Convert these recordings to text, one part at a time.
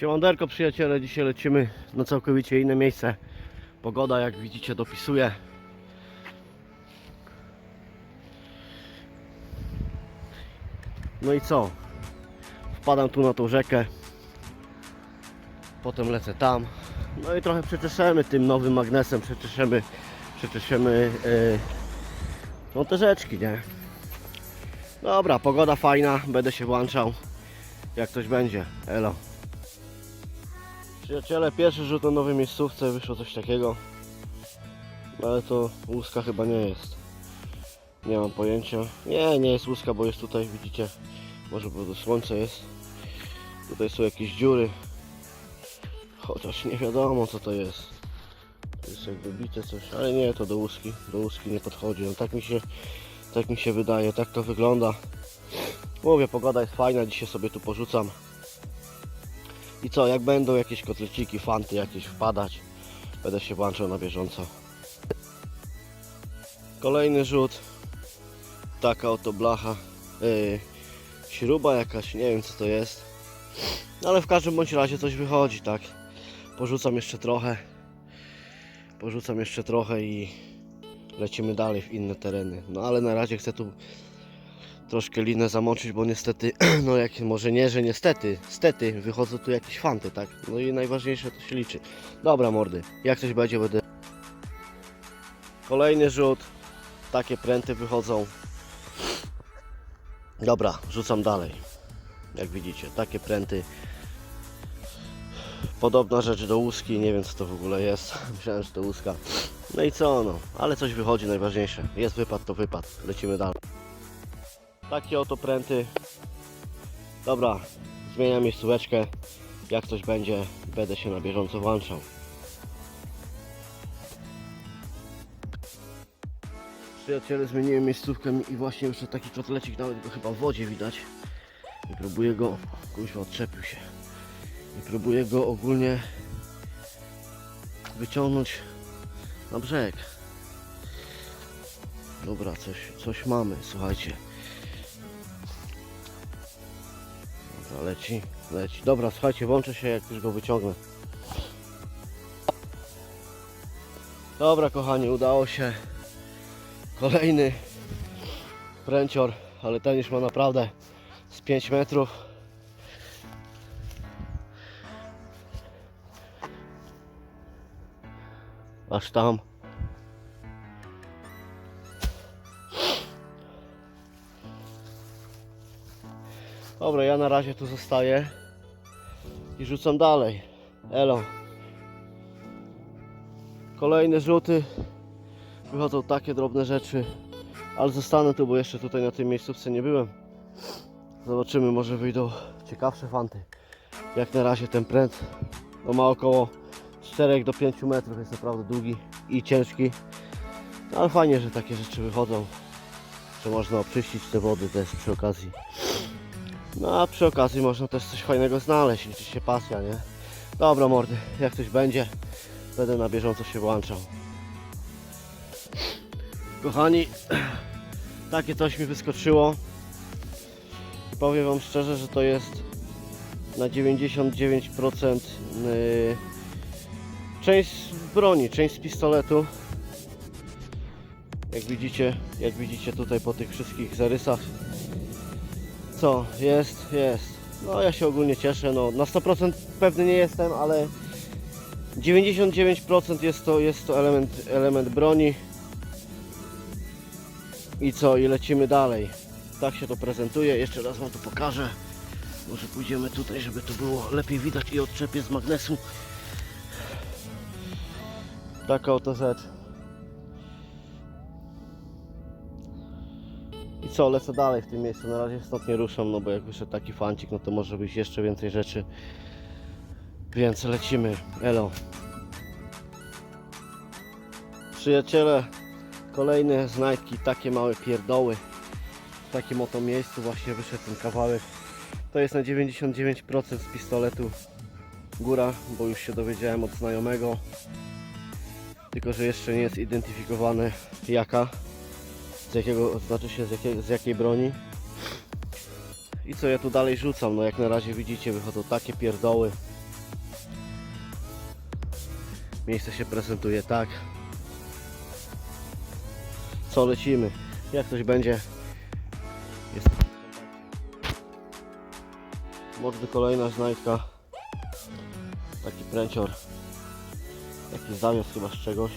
Siemanderko przyjaciele, dzisiaj lecimy na całkowicie inne miejsce. Pogoda jak widzicie dopisuje. No i co? Wpadam tu na tą rzekę. Potem lecę tam. No i trochę przeczeszemy tym nowym magnesem, przeczeszemy, przeczeszemy yy, no te rzeczki, nie? Dobra, pogoda fajna, będę się włączał. Jak coś będzie. Elo. Przyjaciele, pierwszy rzut na nowej miejscówce wyszło coś takiego. Ale to łuska chyba nie jest. Nie mam pojęcia. Nie, nie jest łuska, bo jest tutaj, widzicie. Może bo to słońce jest. Tutaj są jakieś dziury. Chociaż nie wiadomo co to jest. To jest jakby bite coś, ale nie, to do łuski. Do łuski nie podchodzi. No, tak mi się, tak mi się wydaje, tak to wygląda. Mówię, pogoda jest fajna, dzisiaj sobie tu porzucam. I co, jak będą jakieś kotleciki, fanty jakieś wpadać, będę się włączał na bieżąco. Kolejny rzut. Taka oto blacha. Yy, śruba jakaś, nie wiem co to jest. Ale w każdym bądź razie coś wychodzi, tak. Porzucam jeszcze trochę. Porzucam jeszcze trochę i lecimy dalej w inne tereny. No ale na razie chcę tu troszkę linę zamoczyć, bo niestety, no jak może nie, że niestety, stety wychodzą tu jakieś fanty, tak? No i najważniejsze to się liczy. Dobra mordy, jak coś będzie będę... Kolejny rzut, takie pręty wychodzą. Dobra, rzucam dalej. Jak widzicie, takie pręty. Podobna rzecz do łuski, nie wiem co to w ogóle jest. Myślałem, że to łuska. No i co no, ale coś wychodzi najważniejsze. Jest wypad, to wypad. Lecimy dalej. Takie oto pręty. Dobra, zmieniam miejscóweczkę. Jak coś będzie, będę się na bieżąco włączał. Przyjaciele, zmieniłem miejscówkę i właśnie już taki kotlecik, nawet go chyba w wodzie widać. I próbuję go, kuźwa odczepił się. I próbuję go ogólnie wyciągnąć na brzeg. Dobra, coś, coś mamy, słuchajcie. Dobra, leci, leci. Dobra, słuchajcie, włączę się jak już go wyciągnę. Dobra, kochani, udało się. Kolejny pręcior, ale ten już ma naprawdę z 5 metrów. Aż tam. Dobra, ja na razie tu zostaję i rzucam dalej. Elo. Kolejne rzuty. Wychodzą takie drobne rzeczy, ale zostanę tu, bo jeszcze tutaj na tej miejscówce nie byłem. Zobaczymy, może wyjdą ciekawsze fanty. Jak na razie ten pręt no ma około 4 do 5 metrów, jest naprawdę długi i ciężki. No, ale fajnie, że takie rzeczy wychodzą, że można oczyścić te wody też przy okazji. No a przy okazji można też coś fajnego znaleźć, liczy się pasja, nie? Dobra mordy, jak coś będzie, będę na bieżąco się włączał. Kochani, takie coś mi wyskoczyło. Powiem Wam szczerze, że to jest na 99% yy, część broni, część z pistoletu. Jak widzicie, jak widzicie tutaj po tych wszystkich zarysach. Co? Jest, jest. No ja się ogólnie cieszę, no na 100% pewny nie jestem, ale 99% jest to, jest to element, element broni. I co? I lecimy dalej. Tak się to prezentuje. Jeszcze raz Wam to pokażę. Może pójdziemy tutaj, żeby to było lepiej widać i odczepię z magnesu. Taka oto rzecz. Co? Lecę dalej w tym miejscu. Na razie stąd ruszam, no bo jak wyszedł taki fancik, no to może być jeszcze więcej rzeczy. Więc lecimy. Elo. Przyjaciele, Kolejne znajdki, takie małe pierdoły. W takim oto miejscu właśnie wyszedł ten kawałek. To jest na 99% z pistoletu góra, bo już się dowiedziałem od znajomego. Tylko, że jeszcze nie jest identyfikowane jaka, z jakiego, znaczy się z, jakiej, z jakiej broni. I co ja tu dalej rzucam? No jak na razie widzicie, wychodzą takie pierdoły. Miejsce się prezentuje tak. Co lecimy? Jak coś będzie? Jest. Mordy kolejna znajdka. Taki pręcior. Taki zawias chyba z czegoś.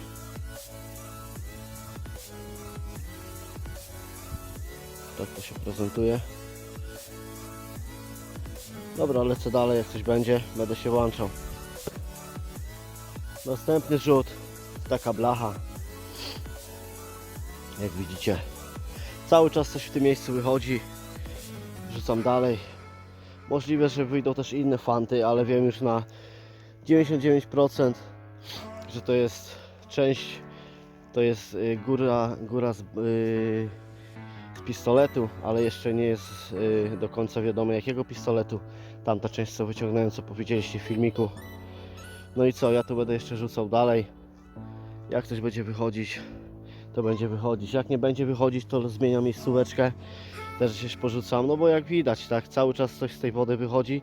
Tak to się prezentuje. Dobra, lecę dalej, jak coś będzie, będę się włączał. Następny rzut, taka blacha. Jak widzicie, cały czas coś w tym miejscu wychodzi. Rzucam dalej. Możliwe, że wyjdą też inne fanty, ale wiem już na 99%, że to jest część, to jest y, góra, góra z, y, z pistoletu, ale jeszcze nie jest y, do końca wiadomo jakiego pistoletu. Tamta część co wyciągnąłem, co powiedzieliście w filmiku. No i co, ja tu będę jeszcze rzucał dalej. Jak coś będzie wychodzić, to będzie wychodzić. Jak nie będzie wychodzić, to zmieniam miejscóweczkę. Też się porzucam, no bo jak widać, tak, cały czas coś z tej wody wychodzi.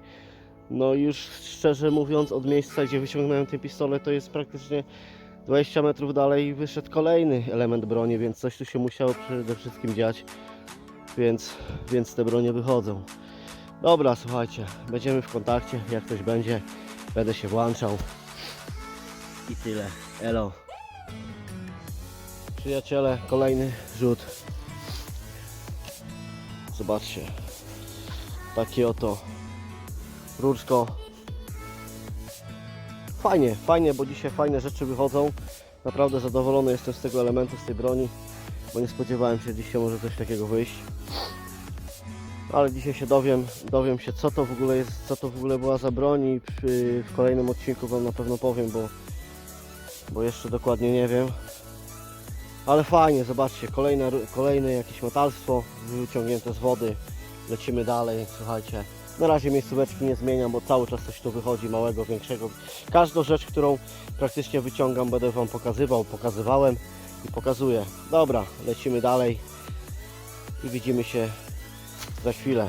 No już szczerze mówiąc, od miejsca, gdzie wyciągnąłem ten pistolet, to jest praktycznie 20 metrów dalej wyszedł kolejny element broni, więc coś tu się musiało przede wszystkim dziać. Więc, więc te bronie wychodzą. Dobra, słuchajcie, będziemy w kontakcie, jak coś będzie, będę się włączał. I tyle. Elo. Przyjaciele, kolejny rzut. Zobaczcie. Takie oto różko. Fajnie, fajnie, bo dzisiaj fajne rzeczy wychodzą. Naprawdę zadowolony jestem z tego elementu, z tej broni, bo nie spodziewałem się, że dzisiaj może coś takiego wyjść. Ale dzisiaj się dowiem, dowiem się co to w ogóle jest, co to w ogóle była za broń i przy, w kolejnym odcinku Wam na pewno powiem, bo, bo jeszcze dokładnie nie wiem. Ale fajnie, zobaczcie, kolejne, kolejne jakieś metalstwo wyciągnięte z wody. Lecimy dalej, słuchajcie. Na razie miejscóweczki nie zmieniam, bo cały czas coś tu wychodzi, małego, większego. Każdą rzecz, którą praktycznie wyciągam, będę Wam pokazywał, pokazywałem i pokazuję. Dobra, lecimy dalej i widzimy się za chwilę.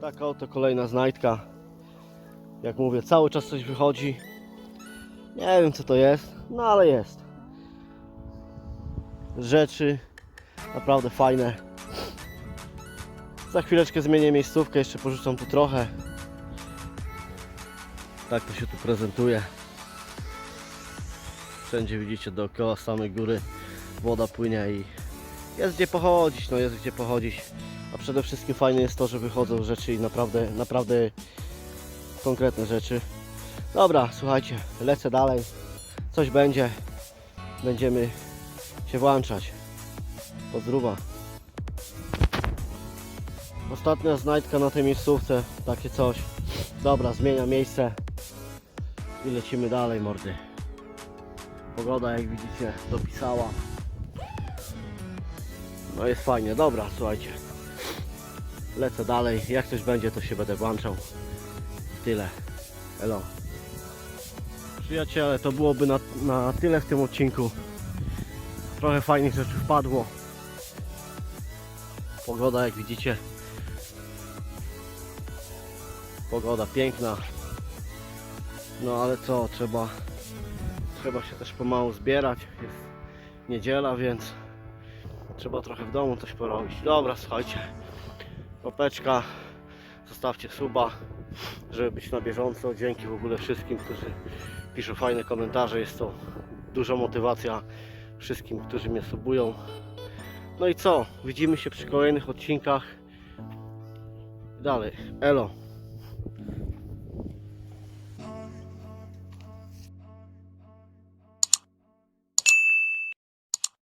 Taka oto kolejna znajdka. Jak mówię, cały czas coś wychodzi. Nie wiem co to jest, no ale jest. Rzeczy naprawdę fajne. Za chwileczkę zmienię miejscówkę, jeszcze porzucam tu trochę. Tak to się tu prezentuje. Wszędzie widzicie dookoła samej góry woda płynie i jest gdzie pochodzić, no jest gdzie pochodzić. A przede wszystkim fajne jest to, że wychodzą rzeczy i naprawdę, naprawdę konkretne rzeczy. Dobra, słuchajcie, lecę dalej. Coś będzie. Będziemy się włączać. Pozdrówa. Ostatnia znajdka na tej miejscówce. Takie coś. Dobra, zmieniam miejsce. I lecimy dalej, mordy. Pogoda, jak widzicie, dopisała. No jest fajnie. Dobra, słuchajcie. Lecę dalej. Jak coś będzie, to się będę włączał. Tyle. Hello. Przyjaciele, to byłoby na, na tyle w tym odcinku. Trochę fajnych rzeczy wpadło. Pogoda, jak widzicie. Pogoda piękna. No ale co, trzeba trzeba się też pomału zbierać. Jest niedziela, więc trzeba trochę w domu coś porobić. Dobra, słuchajcie. Popeczka. Zostawcie suba, żeby być na bieżąco. Dzięki w ogóle wszystkim, którzy piszą fajne komentarze. Jest to duża motywacja wszystkim, którzy mnie subują. No i co? Widzimy się przy kolejnych odcinkach. Dalej. Elo.